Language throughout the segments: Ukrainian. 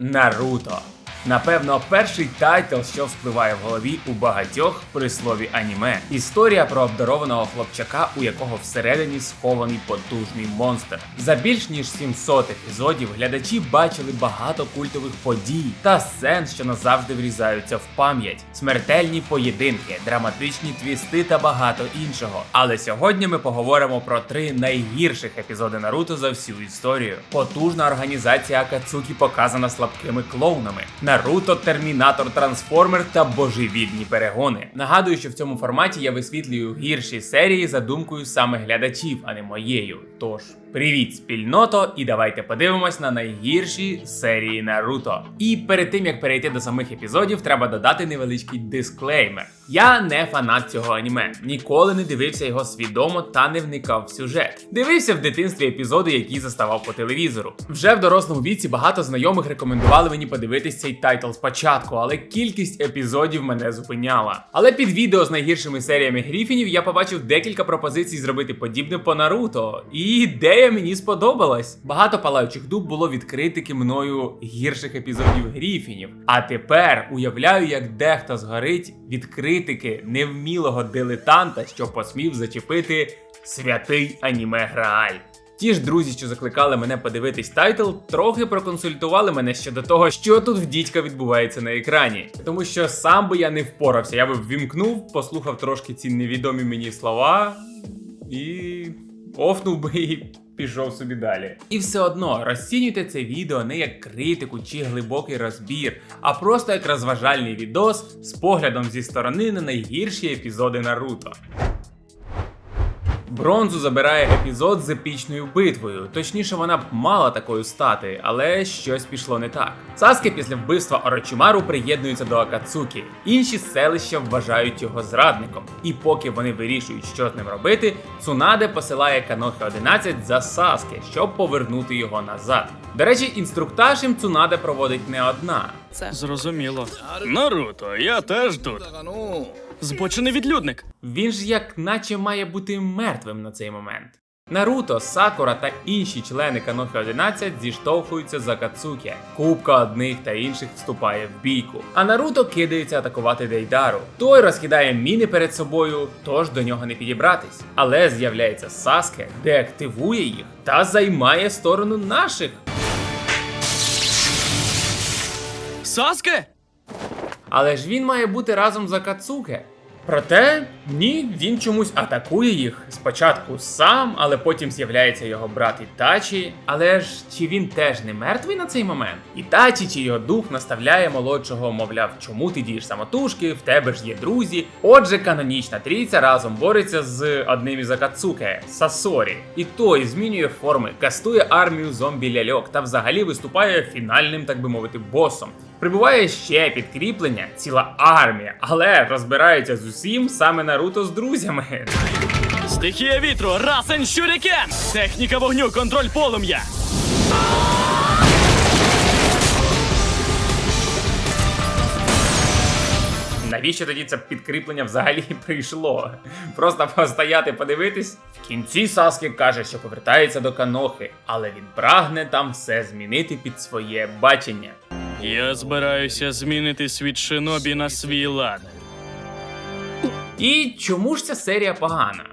Наруто. Напевно, перший тайтл, що вспливає в голові у багатьох при слові аніме. Історія про обдарованого хлопчака, у якого всередині схований потужний монстр. За більш ніж 700 епізодів глядачі бачили багато культових подій та сцен, що назавжди врізаються в пам'ять, смертельні поєдинки, драматичні твісти та багато іншого. Але сьогодні ми поговоримо про три найгірших епізоди Наруто за всю історію. Потужна організація Акацукі показана слабкими клоунами. Наруто, Термінатор, Трансформер та божевільні перегони. Нагадую, що в цьому форматі я висвітлюю гірші серії за думкою саме глядачів, а не моєю. Тож, привіт, спільното, і давайте подивимось на найгірші серії Наруто. І перед тим як перейти до самих епізодів, треба додати невеличкий дисклеймер. Я не фанат цього аніме, ніколи не дивився його свідомо та не вникав в сюжет. Дивився в дитинстві епізоди, які заставав по телевізору. Вже в дорослому віці багато знайомих рекомендували мені подивитись цей тайтл спочатку, але кількість епізодів мене зупиняла. Але під відео з найгіршими серіями Гріфінів я побачив декілька пропозицій зробити подібне по Наруто, і ідея мені сподобалась. Багато палаючих дуб було від критики мною гірших епізодів Гріфінів. А тепер уявляю, як дехто згорить від критики невмілого дилетанта, що посмів зачепити святий аніме Грааль. Ті ж друзі, що закликали мене подивитись тайтл, трохи проконсультували мене щодо того, що тут в дідька відбувається на екрані. Тому що сам би я не впорався, я би ввімкнув, послухав трошки ці невідомі мені слова і офнув би і пішов собі далі. І все одно розцінюйте це відео не як критику чи глибокий розбір, а просто як розважальний відос з поглядом зі сторони на найгірші епізоди Наруто. Бронзу забирає епізод з епічною битвою. Точніше, вона б мала такою стати, але щось пішло не так. Саске після вбивства Орочимару приєднується до Акацукі. Інші селища вважають його зрадником. І поки вони вирішують, що з ним робити, Цунаде посилає Канохи 11 за Саске, щоб повернути його назад. До речі, інструктаж їм Цунаде проводить не одна. Це Зрозуміло. Наруто, я теж тут. Збочений відлюдник. Він ж як наче має бути мертвим на цей момент. Наруто, Сакура та інші члени Канохи 11 зіштовхуються за Кацукі. Купка одних та інших вступає в бійку. А Наруто кидається атакувати Дейдару. Той розкидає міни перед собою, тож до нього не підібратись. Але з'являється Саске, деактивує їх та займає сторону наших. Саске? Але ж він має бути разом за Кацуке. Проте ні, він чомусь атакує їх спочатку сам, але потім з'являється його брат Ітачі. Але ж чи він теж не мертвий на цей момент? Ітачі чи його дух наставляє молодшого, мовляв, чому ти дієш самотужки, в тебе ж є друзі. Отже, канонічна трійця разом бореться з одним із Акацуке Сасорі. І той змінює форми, кастує армію зомбі ляльок та взагалі виступає фінальним, так би мовити, босом. Прибуває ще підкріплення, ціла армія, але розбирається з усім саме Наруто з друзями. Стихія вітру, расен щурікен! Техніка вогню, контроль полум'я! Навіщо тоді це підкріплення взагалі прийшло? Просто постояти, подивитись. В кінці Саскі каже, що повертається до Канохи, але він прагне там все змінити під своє бачення. Я збираюся змінити світ шинобі на свій лад. І чому ж ця серія погана?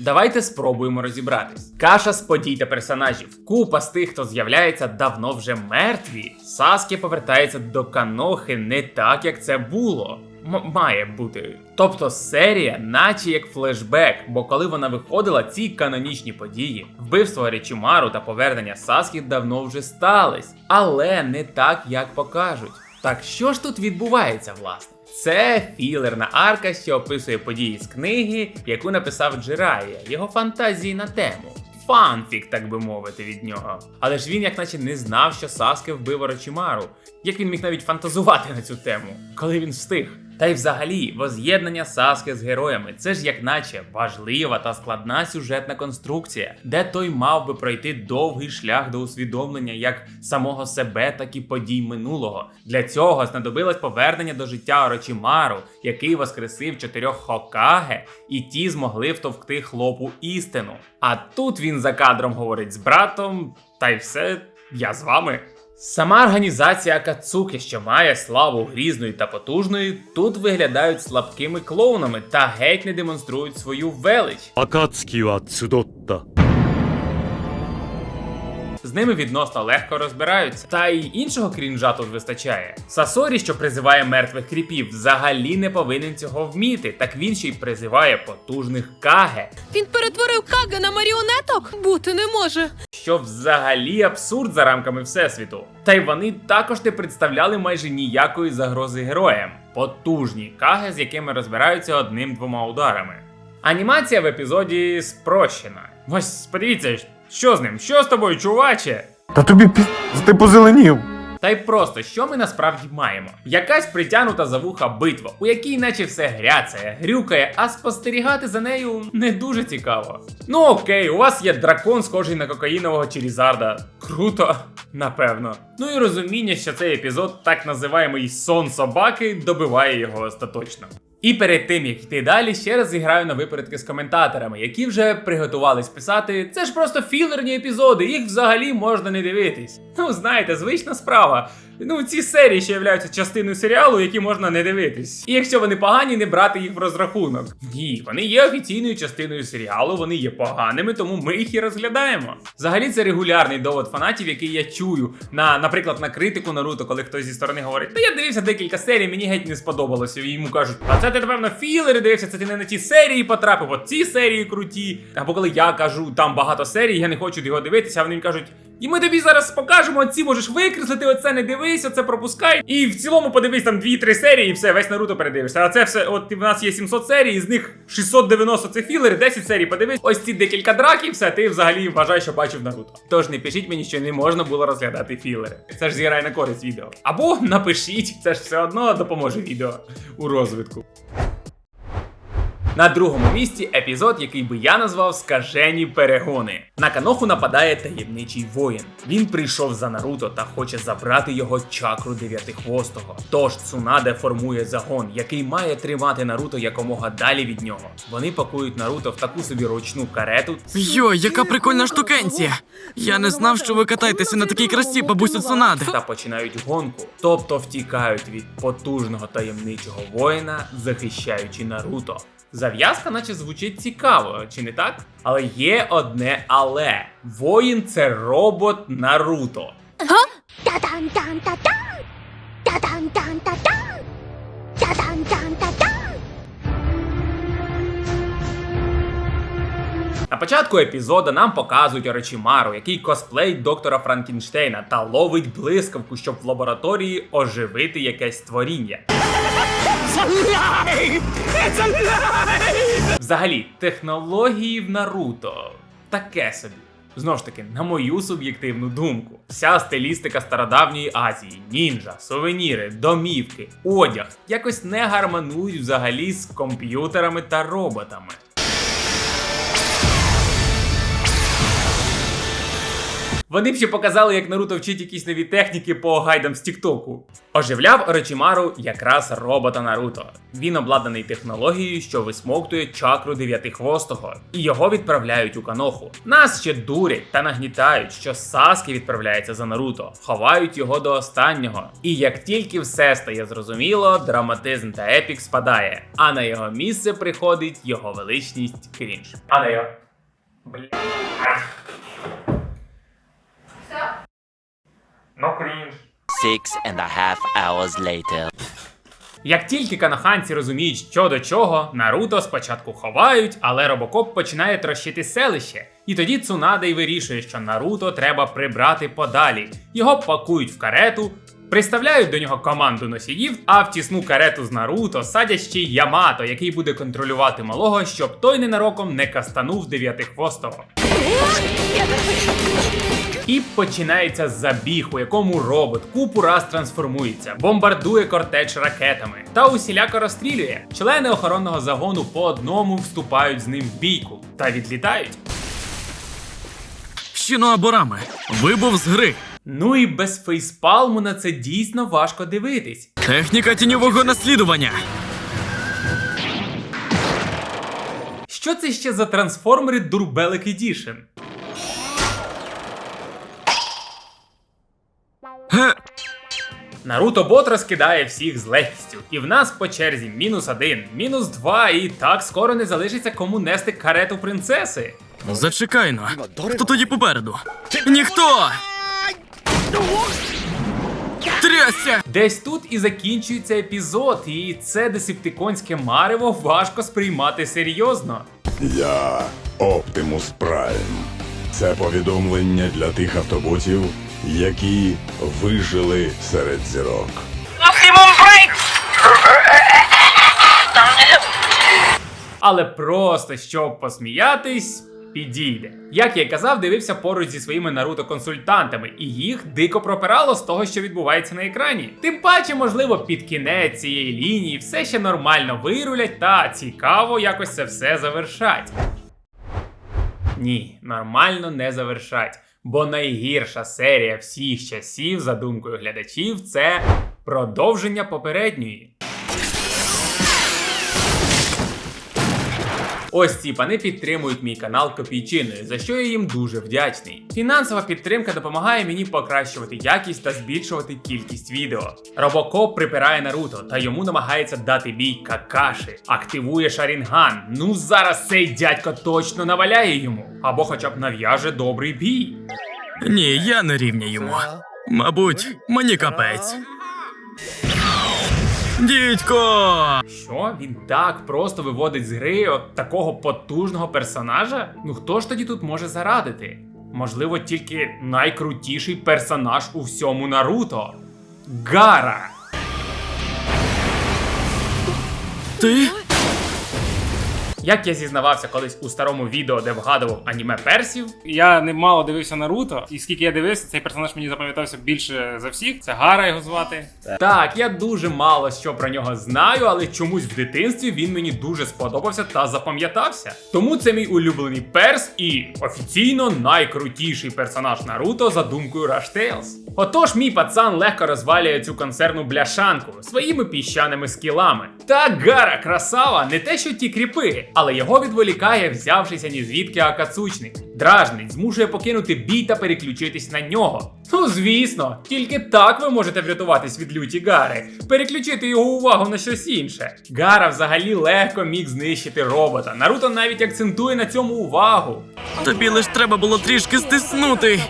Давайте спробуємо розібратись. Каша з подій та персонажів. Купа з тих, хто з'являється, давно вже мертві. Саскі повертається до Канохи не так, як це було. Має бути. Тобто серія, наче як флешбек, бо коли вона виходила, ці канонічні події, вбивство Речімару та повернення Саскі давно вже стались, але не так, як покажуть. Так що ж тут відбувається, власне? Це філерна арка, що описує події з книги, яку написав Джирая, його фантазії на тему. Фанфік, так би мовити, від нього. Але ж він, як наче, не знав, що Саске вбив Орочимару. Як він міг навіть фантазувати на цю тему, коли він встиг? Та й взагалі, воз'єднання Саске з героями це ж як наче важлива та складна сюжетна конструкція, де той мав би пройти довгий шлях до усвідомлення як самого себе, так і подій минулого. Для цього знадобилось повернення до життя Орочимару, який воскресив чотирьох Хокаге, і ті змогли втовкти хлопу істину. А тут він за кадром говорить з братом, та й все, я з вами. Сама організація Кацуки, що має славу грізної та потужної, тут виглядають слабкими клоунами та геть не демонструють свою велич. Акацкі ва цудотта. З ними відносно легко розбираються. Та й іншого крінжа тут вистачає. Сасорі, що призиває мертвих кріпів, взагалі не повинен цього вміти. Так він ще й призиває потужних каге, Він перетворив Кага на маріонеток? Бути не може. що взагалі абсурд за рамками всесвіту. Та й вони також не представляли майже ніякої загрози героям. Потужні каги, з якими розбираються одним-двома ударами. Анімація в епізоді спрощена. Ось подивіться, що з ним? Що з тобою, чуваче? Та тобі пі... ти позеленів. Та й просто, що ми насправді маємо? Якась притягнута за вуха битва, у якій наче все гряцає, грюкає, а спостерігати за нею не дуже цікаво. Ну окей, у вас є дракон, схожий на кокаїнового Черізарда. Круто, напевно. Ну і розуміння, що цей епізод, так називаємий сон собаки, добиває його остаточно. І перед тим як йти далі, ще раз зіграю на випередки з коментаторами, які вже приготувались писати. Це ж просто філерні епізоди, їх взагалі можна не дивитись. Ну, знаєте, звична справа. Ну, ці серії ще являються частиною серіалу, які можна не дивитись. І якщо вони погані, не брати їх в розрахунок. Ні, вони є офіційною частиною серіалу, вони є поганими, тому ми їх і розглядаємо. Взагалі, це регулярний довод фанатів, який я чую. На, наприклад, на критику Наруто, коли хтось зі сторони говорить, та я дивився декілька серій, мені геть не сподобалося. І йому кажуть, а це ти, напевно, філери дивився, це ти не на ті серії потрапив, от ці серії круті. Або коли я кажу, там багато серій, я не хочу його дивитися, а вони кажуть. І ми тобі зараз покажемо, ці можеш викреслити, оце не дивись, оце пропускай. І в цілому подивись там 2-3 серії, і все, весь Наруто передивишся. А це все, от в нас є 700 серій, з них 690 це філери, 10 серій подивись. Ось ці декілька драків, все, ти взагалі вважаєш, що бачив Наруто. Тож не пишіть мені, що не можна було розглядати філери. Це ж зіграє на користь відео. Або напишіть, це ж все одно допоможе відео у розвитку. На другому місці епізод, який би я назвав Скажені перегони. На каноху нападає таємничий воїн. Він прийшов за Наруто та хоче забрати його чакру дев'ятихвостого. Тож Цунаде формує загон, який має тримати Наруто якомога далі від нього. Вони пакують Наруто в таку собі ручну карету. Йой, яка прикольна штукенція! Я не знав, що ви катаєтеся на такій красі, бабусю Цунаде. та починають гонку, тобто втікають від потужного таємничого воїна, захищаючи Наруто. Зав'язка, наче звучить цікаво, чи не так? Але є одне але: воїн це робот Наруто. На початку епізоду нам показують Орочимару, який косплеїть доктора Франкенштейна та ловить блискавку, щоб в лабораторії оживити якесь творіння. Взагалі, технології в Наруто. Таке собі. Знову ж таки, на мою суб'єктивну думку, вся стилістика стародавньої Азії, нінджа, сувеніри, домівки, одяг. Якось не гармонують взагалі з комп'ютерами та роботами. Вони б ще показали, як Наруто вчить якісь нові техніки по гайдам з Тіктоку. Оживляв Орочимару якраз робота Наруто. Він обладнаний технологією, що висмоктує чакру дев'ятихвостого, і його відправляють у каноху. Нас ще дурять та нагнітають, що Саскі відправляється за Наруто, ховають його до останнього. І як тільки все стає зрозуміло, драматизм та епік спадає, а на його місце приходить його величність Крінж. А на його. Блін. Ну крінж. Six and a half hours later. Як тільки канаханці розуміють, що до чого, Наруто спочатку ховають, але Робокоп починає трощити селище. І тоді Цунаде й вирішує, що Наруто треба прибрати подалі. Його пакують в карету, приставляють до нього команду носіїв, а в тісну карету з Наруто садять ще й Ямато, який буде контролювати малого, щоб той ненароком не кастанув дев'ятихвостого. І починається забіг, у якому робот купу раз трансформується, бомбардує кортеч ракетами та усіляко розстрілює. Члени охоронного загону по одному вступають з ним в бійку та відлітають. Щіно аборами. Вибув з гри. Ну і без фейспалму на це дійсно важко дивитись. Техніка тіньового наслідування. Що це ще за трансформери Дурбелик Едішн? Наруто бот розкидає всіх з легкістю. І в нас по черзі мінус один, мінус два, і так скоро не залишиться кому нести карету принцеси. зачекай но. Хто тоді попереду? Ніхто! Трясся! Десь тут і закінчується епізод, і це десептиконське марево важко сприймати серйозно. Я Оптимус Прайм. Це повідомлення для тих автоботів, які вижили серед зірок. Але просто щоб посміятись. Підійде. Як я й казав, дивився поруч зі своїми Наруто-консультантами, і їх дико пропирало з того, що відбувається на екрані. Тим паче, можливо, під кінець цієї лінії все ще нормально вирулять та цікаво якось це все завершать. Ні, нормально не завершать. Бо найгірша серія всіх часів, за думкою глядачів, це продовження попередньої. Ось ці пани підтримують мій канал копійчиною, за що я їм дуже вдячний. Фінансова підтримка допомагає мені покращувати якість та збільшувати кількість відео. Робокоп припирає Наруто та йому намагається дати бій Какаші. Активує Шарінган. Ну зараз цей дядько точно наваляє йому. Або хоча б нав'яже добрий бій. Ні, я не рівня йому. Мабуть, мені капець. Дідько! Що він так просто виводить з гри от такого потужного персонажа? Ну хто ж тоді тут може зарадити? Можливо, тільки найкрутіший персонаж у всьому Наруто Гара. Ти? Як я зізнавався колись у старому відео, де вгадував аніме персів, Я немало дивився Наруто, і скільки я дивився, цей персонаж мені запам'ятався більше за всіх. Це Гара його звати. Так, я дуже мало що про нього знаю, але чомусь в дитинстві він мені дуже сподобався та запам'ятався. Тому це мій улюблений перс і офіційно найкрутіший персонаж Наруто за думкою Rush Tales. Отож, мій пацан легко розвалює цю консервну бляшанку своїми піщаними скілами. Та Гара красава, не те, що ті кріпи, але його відволікає, взявшися ні звідки Акацучник. Дражнить, змушує покинути бій та переключитись на нього. Ну, звісно, тільки так ви можете врятуватись від люті Гари, переключити його увагу на щось інше. Гара взагалі легко міг знищити робота. Наруто навіть акцентує на цьому увагу. Тобі лиш треба було трішки стиснути.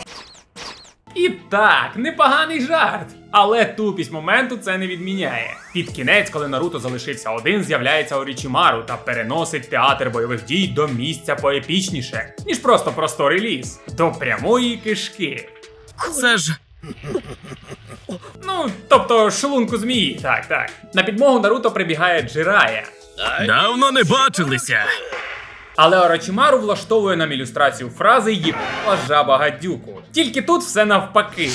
І так, непоганий жарт. Але тупість моменту це не відміняє. Під кінець, коли Наруто залишився один, з'являється Орічімару та переносить театр бойових дій до місця поепічніше, ніж просто просторий ліс, до прямої кишки. Це ж. Ну, тобто шлунку змії, так, так. На підмогу Наруто прибігає Джирая. Давно не бачилися. Але Орочимару влаштовує нам ілюстрацію фрази «Єбала жаба гадюку. Тільки тут все навпаки.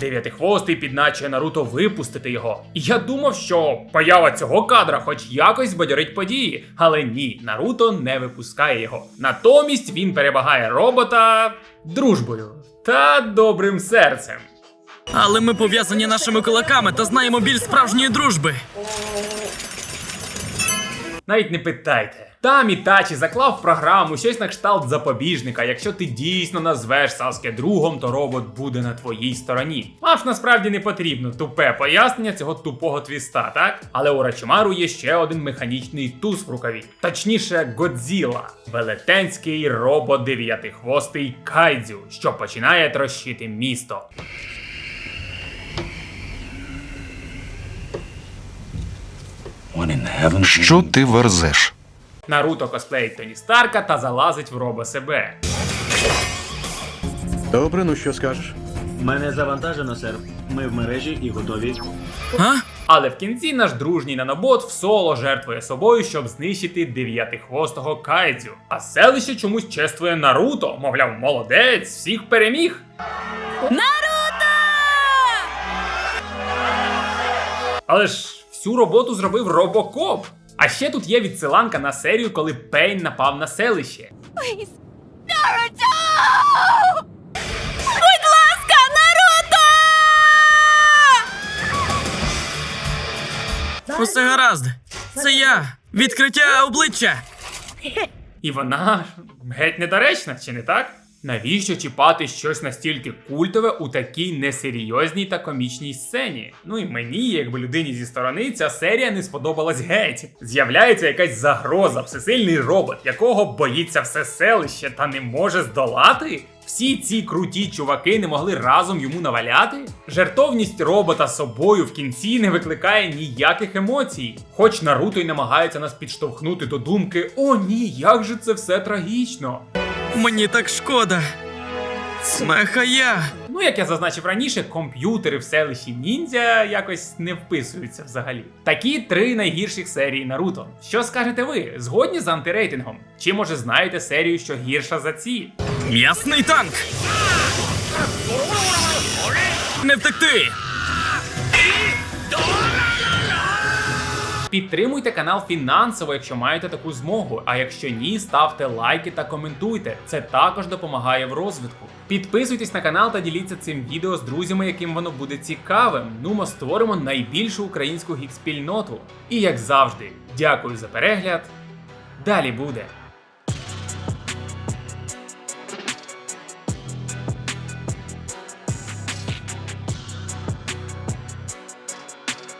Дев'ятихвостий підначує Наруто випустити його. І я думав, що поява цього кадра хоч якось збадьорить події. Але ні, Наруто не випускає його. Натомість він перемагає робота дружбою та добрим серцем. Але ми пов'язані нашими кулаками та знаємо біль справжньої дружби. Навіть не питайте. Там Ітачі заклав в програму щось на кшталт запобіжника. Якщо ти дійсно назвеш Саске другом, то робот буде на твоїй стороні. Аж насправді не потрібно тупе пояснення цього тупого твіста, так? Але у Рачимару є ще один механічний туз в рукаві. Точніше, Годзіла. Велетенський робот дев'ятихвостий Кайдзю, що починає трощити місто. Що ти верзеш? Наруто косплеїть Тоні Старка та залазить в робо себе. Добре, ну що скажеш? Мене завантажено, сер. Ми в мережі і готові. А? Але в кінці наш дружній нанобот в соло жертвує собою, щоб знищити дев'ятихвостого кайдзю. А селище чомусь чествує Наруто, мовляв, молодець, всіх переміг. Наруто! Але ж всю роботу зробив Робокоп. А ще тут є відсиланка на серію, коли Пейн напав на селище. Наруто! Будь ласка, Наруто! Усе гаразд. Це я. Відкриття обличчя. І вона геть недоречна, чи не так? Навіщо чіпати щось настільки культове у такій несерйозній та комічній сцені? Ну і мені, якби людині зі сторони, ця серія не сподобалась геть. З'являється якась загроза, всесильний робот, якого боїться все селище та не може здолати. Всі ці круті чуваки не могли разом йому наваляти. Жертовність робота собою в кінці не викликає ніяких емоцій. Хоч Наруто й намагається нас підштовхнути до думки: о ні, як же це все трагічно. Мені так шкода. Смеха я. Ну, як я зазначив раніше, комп'ютери в селищі ніндзя якось не вписуються взагалі. Такі три найгірших серії Наруто. Що скажете ви? Згодні з антирейтингом? Чи може знаєте серію, що гірша за ці? М'ясний танк. Не втекти. Підтримуйте канал фінансово, якщо маєте таку змогу. А якщо ні, ставте лайки та коментуйте. Це також допомагає в розвитку. Підписуйтесь на канал та діліться цим відео з друзями, яким воно буде цікавим. Ну, ми створимо найбільшу українську гік-спільноту. І як завжди, дякую за перегляд. Далі буде.